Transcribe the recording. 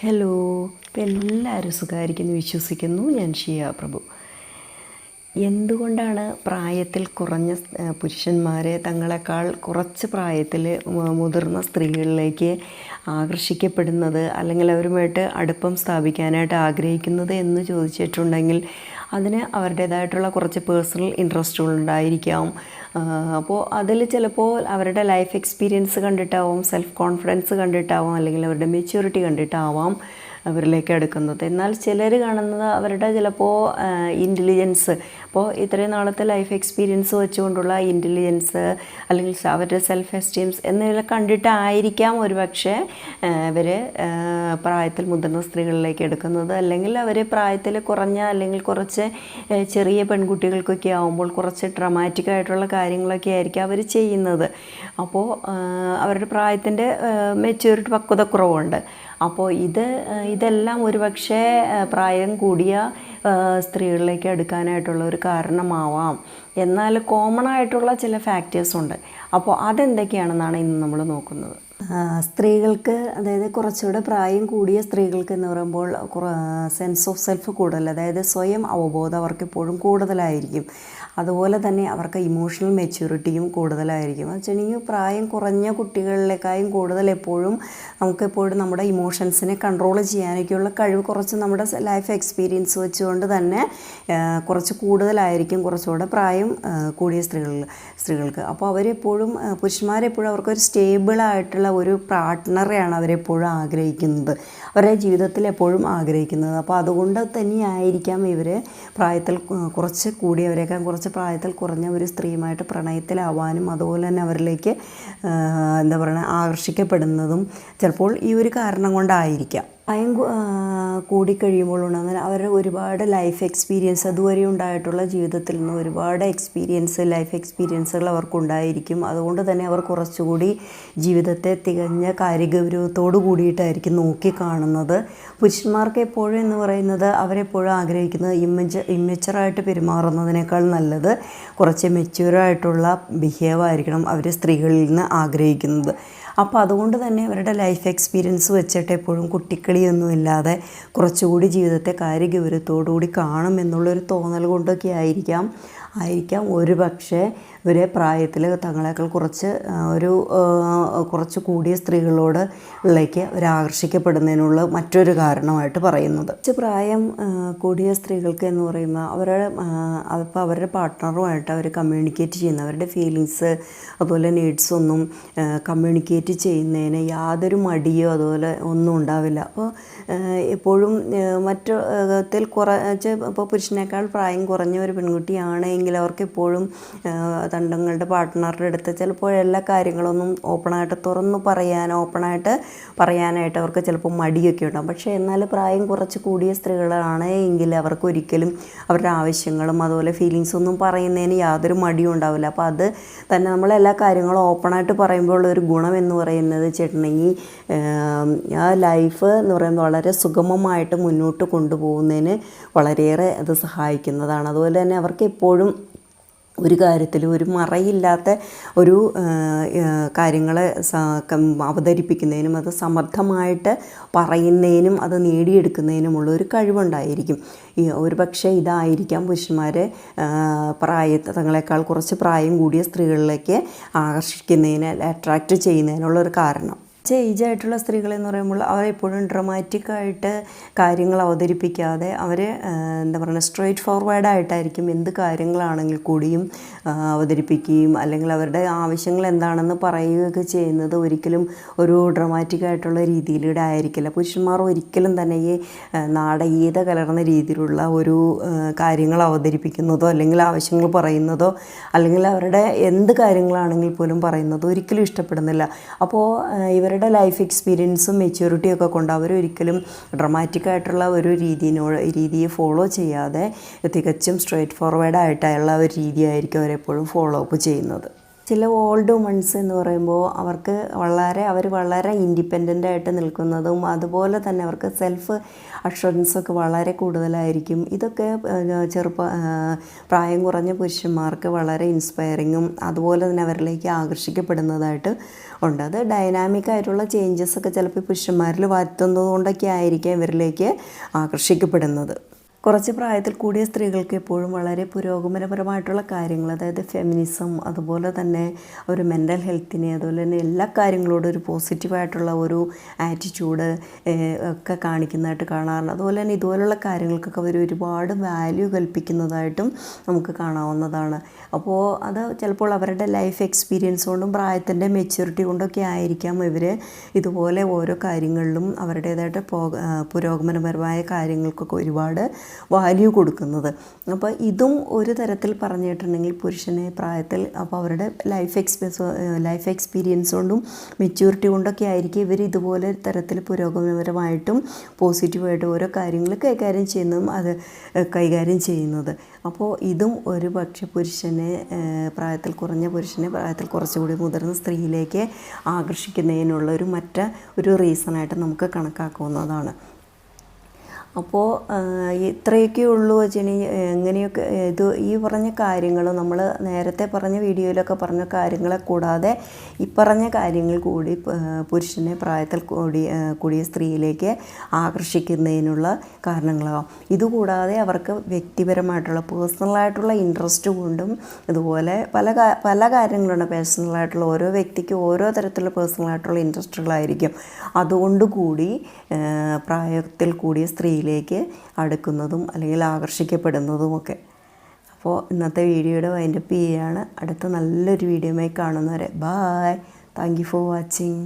Hello ഇപ്പം എല്ലാവരും സുഖമായിരിക്കുന്നു വിശ്വസിക്കുന്നു. ഞാൻ ഷിയ പ്രഭു. എന്തുകൊണ്ടാണ് പ്രായത്തിൽ കുറഞ്ഞ പുരുഷന്മാരെ തങ്ങളെക്കാൾ കുറച്ച് പ്രായത്തിൽ മുതിർന്ന സ്ത്രീകളിലേക്ക് ആകർഷിക്കപ്പെടുന്നത് അല്ലെങ്കിൽ അവരുമായിട്ട് അടുപ്പം സ്ഥാപിക്കാനായിട്ട് ആഗ്രഹിക്കുന്നത് എന്ന് ചോദിച്ചിട്ടുണ്ടെങ്കിൽ അതിന് അവരുടേതായിട്ടുള്ള കുറച്ച് പേഴ്സണൽ ഇൻട്രസ്റ്റുകൾ ഉണ്ടായിരിക്കാം. അപ്പോൾ അതിൽ ചിലപ്പോൾ അവരുടെ ലൈഫ് എക്സ്പീരിയൻസ് കണ്ടിട്ടാവും സെൽഫ് കോൺഫിഡൻസ് കണ്ടിട്ടാവാം അല്ലെങ്കിൽ അവരുടെ മെച്യൂരിറ്റി കണ്ടിട്ടാവാം. അവരിലേക്ക് എടുക്കുന്നത്. എന്നാൽ ചിലർ കാണുന്നത് അവരുടെ ചിലപ്പോൾ ഇന്റലിജൻസ് അപ്പോൾ ഇത്രയും നാളത്തെ ലൈഫ് എക്സ്പീരിയൻസ് വെച്ചുകൊണ്ടുള്ള ഇന്റലിജൻസ് അല്ലെങ്കിൽ അവരുടെ സെൽഫ് എസ്റ്റീംസ് എന്നിവ കണ്ടിട്ടായിരിക്കാം ഒരു പക്ഷേ ഇവർ പ്രായത്തിൽ മുതിർന്ന സ്ത്രീകളിലേക്ക് എടുക്കുന്നത്. അല്ലെങ്കിൽ അവർ പ്രായത്തിൽ കുറഞ്ഞ അല്ലെങ്കിൽ കുറച്ച് ചെറിയ പെൺകുട്ടികൾക്കൊക്കെ ആവുമ്പോൾ കുറച്ച് ഡ്രമാറ്റിക് ആയിട്ടുള്ള കാര്യങ്ങളൊക്കെ ആയിരിക്കും അവർ ചെയ്യുന്നത്. അപ്പോൾ അവരുടെ പ്രായത്തിന്റെ മെച്യൂരിറ്റി പക്വതക്കുറവുണ്ട് അപ്പോൾ ഇത് ഇതെല്ലാം ഒരുപക്ഷെ പ്രായം കൂടിയ സ്ത്രീകളിലേക്ക് എടുക്കാനായിട്ടുള്ള ഒരു കാരണമാവാം. എന്നാൽ കോമൺ ആയിട്ടുള്ള ചില ഫാക്ടേഴ്സ് ഉണ്ട്. അപ്പോൾ അതെന്തൊക്കെയാണെന്നാണ് ഇന്ന് നമ്മൾ നോക്കുന്നത്? സ്ത്രീകൾക്ക് അതായത് കുറച്ചുകൂടെ പ്രായം കൂടിയ സ്ത്രീകൾക്ക് എന്ന് പറയുമ്പോൾ സെൻസ് ഓഫ് സെൽഫ് കൂടുതൽ അതായത് സ്വയം അവബോധം അവർക്ക് എപ്പോഴും കൂടുതലായിരിക്കും. അതുപോലെ തന്നെ അവർക്ക് ഇമോഷണൽ മെച്യൂരിറ്റിയും കൂടുതലായിരിക്കും. എന്ന് വെച്ചിട്ടുണ്ടെങ്കിൽ പ്രായം കുറഞ്ഞ കുട്ടികളിലേക്കായും കൂടുതൽ എപ്പോഴും നമുക്കെപ്പോഴും നമ്മുടെ ഇമോഷൻസിനെ കൺട്രോൾ ചെയ്യാനൊക്കെയുള്ള കഴിവ് കുറച്ച് നമ്മുടെ ലൈഫ് എക്സ്പീരിയൻസ് വെച്ചുകൊണ്ട് തന്നെ കുറച്ച് കൂടുതലായിരിക്കും കുറച്ചുകൂടെ പ്രായം കൂടിയ സ്ത്രീകളിൽ സ്ത്രീകൾക്ക്. അപ്പോൾ അവരെപ്പോഴും പുരുഷന്മാരെപ്പോഴും അവർക്കൊരു സ്റ്റേബിൾ ആയിട്ടുള്ള ഒരു പാർട്ട്ണറെയാണ് അവരെപ്പോഴും ആഗ്രഹിക്കുന്നത്. അവരുടെ ജീവിതത്തിൽ എപ്പോഴും ആഗ്രഹിക്കുന്നത്. അപ്പോൾ അതുകൊണ്ട് തന്നെയായിരിക്കാം ഇവർ പ്രായത്തിൽ കുറച്ച് കൂടിയവരേക്കാൾ കുറച്ച് പ്രായത്തിൽ കുറഞ്ഞ ഒരു സ്ത്രീയുമായിട്ട് പ്രണയത്തിലാവാനും അതുപോലെ തന്നെ അവരിലേക്ക് എന്താ പറയുക ആകർഷിക്കപ്പെടുന്നതും ചിലപ്പോൾ ഈ ഒരു കാരണം കൊണ്ടായിരിക്കാം. പ്രായം കൂടിക്കഴിയുമ്പോൾ ഉണ്ടാകുന്ന അവരുടെ ഒരുപാട് ലൈഫ് എക്സ്പീരിയൻസ് അതുവരെ ഉണ്ടായിട്ടുള്ള ജീവിതത്തിൽ നിന്ന് ഒരുപാട് എക്സ്പീരിയൻസ് ലൈഫ് എക്സ്പീരിയൻസുകൾ അവർക്കുണ്ടായിരിക്കും. അതുകൊണ്ട് തന്നെ അവർ കുറച്ചുകൂടി ജീവിതത്തെ തികഞ്ഞ കാര്യഗൗരവത്തോടു കൂടിയിട്ടായിരിക്കും നോക്കി കാണുന്നത്. പുരുഷന്മാർക്ക് എപ്പോഴും എന്ന് പറയുന്നത് അവരെപ്പോഴും ആഗ്രഹിക്കുന്നത് ഇമ്മച്ച ഇമ്മച്ചറായിട്ട് പെരുമാറുന്നതിനേക്കാൾ നല്ലത് കുറച്ച് മെച്യൂറായിട്ടുള്ള ബിഹേവ് ആയിരിക്കണം അവർ സ്ത്രീകളിൽ നിന്ന് ആഗ്രഹിക്കുന്നത്. അപ്പോൾ അതുകൊണ്ട് തന്നെ അവരുടെ ലൈഫ് എക്സ്പീരിയൻസ് വെച്ചിട്ട് എപ്പോഴും കുട്ടിക്കളിയൊന്നും ഇല്ലാതെ കുറച്ചുകൂടി ജീവിതത്തെ കാര്യഗൗരവത്തോടുകൂടി കാണും എന്നുള്ളൊരു തോന്നൽ കൊണ്ടൊക്കെ ആയിരിക്കാം. ആയിരിക്കാം. ഒരു പക്ഷേ ഇവരെ പ്രായത്തിൽ തങ്ങളെക്കാൾ കുറച്ച് ഒരു കുറച്ച് കൂടിയ സ്ത്രീകളോട് ഉള്ളേക്ക് ഒരാകർഷിക്കപ്പെടുന്നതിനുള്ള മറ്റൊരു കാരണമായിട്ട് പറയുന്നത്. കുറച്ച് പ്രായം കൂടിയ സ്ത്രീകൾക്ക് എന്ന് പറയുമ്പോൾ അവരുടെ അപ്പോൾ അവരുടെ പാർട്ട്ണറുമായിട്ട് അവർ കമ്മ്യൂണിക്കേറ്റ് ചെയ്യുന്ന അവരുടെ ഫീലിങ്സ് അതുപോലെ നീഡ്സ് ഒന്നും കമ്മ്യൂണിക്കേറ്റ് ചെയ്യുന്നതിന് യാതൊരു മടിയോ അതുപോലെ ഒന്നും ഉണ്ടാവില്ല. അപ്പോൾ എപ്പോഴും മറ്റു കുറച്ച് ഇപ്പോൾ പുരുഷനേക്കാൾ പ്രായം കുറഞ്ഞ ഒരു പെൺകുട്ടിയാണെങ്കിൽ അവർക്ക് എപ്പോഴും തണ്ടങ്ങളുടെ പാർട്ട്ണറുടെ അടുത്ത് ചിലപ്പോൾ എല്ലാ കാര്യങ്ങളൊന്നും ഓപ്പണായിട്ട് തുറന്നു പറയാൻ ഓപ്പണായിട്ട് പറയാനായിട്ട് അവർക്ക് ചിലപ്പോൾ മടിയൊക്കെ ഉണ്ടാകും പക്ഷേ എന്നാൽ പ്രായം കുറച്ച് കൂടിയ സ്ത്രീകളാണ് എങ്കിൽ അവർക്ക് ഒരിക്കലും അവരുടെ ആവശ്യങ്ങളും അതുപോലെ ഫീലിങ്സ് ഒന്നും പറയുന്നതിന് യാതൊരു മടിയും ഉണ്ടാവില്ല. അപ്പോൾ അത് തന്നെ നമ്മൾ എല്ലാ കാര്യങ്ങളും ഓപ്പണായിട്ട് പറയുമ്പോൾ ഒരു ഗുണം എന്ന് പറയുന്നത് ചേട്ടനെങ്കിൽ ആ ലൈഫ് എന്ന് പറയുന്നത് വളരെ സുഗമമായിട്ട് മുന്നോട്ട് കൊണ്ടുപോകുന്നതിന് വളരെയേറെ അത് സഹായിക്കുന്നതാണ്. അതുപോലെ തന്നെ അവർക്ക് എപ്പോഴും ഒരു കാര്യത്തിലും ഒരു മറയില്ലാത്ത ഒരു കാര്യങ്ങളെ അവതരിപ്പിക്കുന്നതിനും അത് സമർത്ഥമായിട്ട് പറയുന്നതിനും അത് നേടിയെടുക്കുന്നതിനുമുള്ള ഒരു കഴിവുണ്ടായിരിക്കും. ഈ ഒരു പക്ഷേ ഇതായിരിക്കാം പുരുഷന്മാരെ പ്രായ തങ്ങളെക്കാൾ കുറച്ച് പ്രായം കൂടിയ സ്ത്രീകളിലേക്ക് ആകർഷിക്കുന്നതിന് അട്രാക്റ്റ് ചെയ്യുന്നതിനുള്ള ഒരു കാരണം. ഏജ് ആയിട്ടുള്ള സ്ത്രീകൾ എന്ന് പറയുമ്പോൾ അവരെപ്പോഴും ഡ്രമാറ്റിക്കായിട്ട് കാര്യങ്ങൾ അവതരിപ്പിക്കാതെ അവർ എന്താ പറയുക സ്ട്രെയിറ്റ് ഫോർവേഡ് ആയിട്ടായിരിക്കും എന്ത് കാര്യങ്ങളാണെങ്കിൽ കൂടിയും അവതരിപ്പിക്കുകയും അല്ലെങ്കിൽ അവരുടെ ആവശ്യങ്ങൾ എന്താണെന്ന് പറയുകയൊക്കെ ചെയ്യുന്നത് ഒരിക്കലും ഒരു ഡ്രമാറ്റിക്കായിട്ടുള്ള രീതിയിലൂടെ ആയിരിക്കില്ല. പുരുഷന്മാർ ഒരിക്കലും തന്നെ ഈ നാടകീയത കലർന്ന രീതിയിലുള്ള ഒരു കാര്യങ്ങൾ അവതരിപ്പിക്കുന്നതോ അല്ലെങ്കിൽ ആവശ്യങ്ങൾ പറയുന്നതോ അല്ലെങ്കിൽ അവരുടെ എന്ത് കാര്യങ്ങളാണെങ്കിൽ പോലും പറയുന്നതോ ഒരിക്കലും ഇഷ്ടപ്പെടുന്നില്ല. അപ്പോൾ ഇവരുടെ ലൈഫ് എക്സ്പീരിയൻസും മെച്യൂരിറ്റിയും ഒക്കെ കൊണ്ട് അവരൊരിക്കലും ഡ്രമാറ്റിക് ആയിട്ടുള്ള ഒരു രീതിനോട് രീതിയെ ഫോളോ ചെയ്യാതെ തികച്ചും സ്ട്രേറ്റ് ഫോർവേഡായിട്ടുള്ള ഒരു രീതിയായിരിക്കും അവരെപ്പോഴും ഫോളോ അപ്പ് ചെയ്യുന്നത്. ചില ഓൾഡ് വുമൺസ് എന്ന് പറയുമ്പോൾ അവർക്ക് വളരെ അവർ വളരെ ഇൻഡിപെൻഡന്റ് ആയിട്ട് നിൽക്കുന്നതും അതുപോലെ തന്നെ അവർക്ക് സെൽഫ് അഷുറൻസൊക്കെ വളരെ കൂടുതലായിരിക്കും. ഇതൊക്കെ ചെറുപ്പ പ്രായം കുറഞ്ഞ പുരുഷന്മാർക്ക് വളരെ ഇൻസ്പയറിങ്ങും അതുപോലെ തന്നെ അവരിലേക്ക് ആകർഷിക്കപ്പെടുന്നതായിട്ട് ഉണ്ട്. അത് ഡൈനാമിക് ആയിട്ടുള്ള ചേഞ്ചസ് ഒക്കെ ചിലപ്പോൾ പുരുഷന്മാരിൽ വരുത്തുന്നത് കൊണ്ടൊക്കെ ആയിരിക്കാം ഇവരിലേക്ക് ആകർഷിക്കപ്പെടുന്നത്. കുറച്ച് പ്രായത്തിൽ കൂടിയ സ്ത്രീകൾക്ക് എപ്പോഴും വളരെ പുരോഗമനപരമായിട്ടുള്ള കാര്യങ്ങൾ അതായത് ഫെമിനിസം അതുപോലെ തന്നെ ഒരു മെന്റൽ ഹെൽത്തിനെ അതുപോലെ തന്നെ എല്ലാ കാര്യങ്ങളോടും ഒരു പോസിറ്റീവായിട്ടുള്ള ഒരു ആറ്റിറ്റ്യൂഡ് ഒക്കെ കാണിക്കുന്നതായിട്ട് കാണാറുണ്ട്. അതുപോലെ തന്നെ ഇതുപോലുള്ള കാര്യങ്ങൾക്കൊക്കെ അവർ ഒരുപാട് വാല്യൂ കൽപ്പിക്കുന്നതായിട്ടും നമുക്ക് കാണാവുന്നതാണ്. അപ്പോൾ അത് ചിലപ്പോൾ അവരുടെ ലൈഫ് എക്സ്പീരിയൻസ് കൊണ്ടും പ്രായത്തിന്റെ മെച്യൂരിറ്റി കൊണ്ടൊക്കെ ആയിരിക്കാം ഇവർ ഇതുപോലെ ഓരോ കാര്യങ്ങളിലും അവരുടേതായിട്ട് പുരോഗമനപരമായ കാര്യങ്ങൾക്കൊക്കെ ഒരുപാട് വാല്യൂ കൊടുക്കുന്നത്. അപ്പോൾ ഇതും ഒരു തരത്തിൽ പറഞ്ഞിട്ടുണ്ടെങ്കിൽ പുരുഷനെ പ്രായത്തിൽ അപ്പോൾ അവരുടെ ലൈഫ് എക്സ്പീരിയൻസ് ലൈഫ് എക്സ്പീരിയൻസ് കൊണ്ടും മെച്യൂരിറ്റി കൊണ്ടൊക്കെ ആയിരിക്കും ഇവർ ഇതുപോലെ തരത്തിൽ പുരോഗമനപരമായിട്ടും പോസിറ്റീവായിട്ടും ഓരോ കാര്യങ്ങൾ കൈകാര്യം ചെയ്യുന്നതും അത് കൈകാര്യം ചെയ്യുന്നത്. അപ്പോൾ ഇതും ഒരു പക്ഷെ പുരുഷനെ പ്രായത്തിൽ കുറഞ്ഞ പുരുഷനെ പ്രായത്തിൽ കുറച്ചുകൂടി മുതിർന്ന സ്ത്രീയിലേക്ക് ആകർഷിക്കുന്നതിനുള്ള ഒരു മറ്റ ഒരു റീസണായിട്ട് നമുക്ക് കണക്കാക്കാവുന്നതാണ്. അപ്പോൾ ഇത്രയൊക്കെ ഉള്ളൂ വെച്ചിനി എങ്ങനെയൊക്കെ ഇത് ഈ പറഞ്ഞ കാര്യങ്ങൾ നമ്മൾ നേരത്തെ പറഞ്ഞ വീഡിയോയിലൊക്കെ പറഞ്ഞ കാര്യങ്ങളെ കൂടാതെ ഈ പറഞ്ഞ കാര്യങ്ങൾ കൂടി പുരുഷനെ പ്രായത്തിൽ കൂടി കൂടിയ സ്ത്രീയിലേക്ക് ആകർഷിക്കുന്നതിനുള്ള കാരണങ്ങളാകാം ഇതുകൂടാതെ അവർക്ക് വ്യക്തിപരമായിട്ടുള്ള പേഴ്സണലായിട്ടുള്ള ഇൻട്രസ്റ്റ് കൊണ്ടും ഇതുപോലെ പല പല കാര്യങ്ങളുണ്ട്. പേഴ്സണലായിട്ടുള്ള ഓരോ വ്യക്തിക്ക് ഓരോ തരത്തിലുള്ള പേഴ്സണലായിട്ടുള്ള ഇൻട്രസ്റ്റുകളായിരിക്കും. അതുകൊണ്ട് കൂടി പ്രായത്തിൽ കൂടിയ സ്ത്രീയിലേക്ക് അടുക്കുന്നതും അല്ലെങ്കിൽ ആകർഷിക്കപ്പെടുന്നതുമൊക്കെ അപ്പോൾ ഇന്നത്തെ വീഡിയോയുടെ വൈൻഡപ്പ് ചെയ്യുകയാണ് അടുത്ത നല്ലൊരു വീഡിയോയുമായി കാണുന്നവരെ. Bye thank you for watching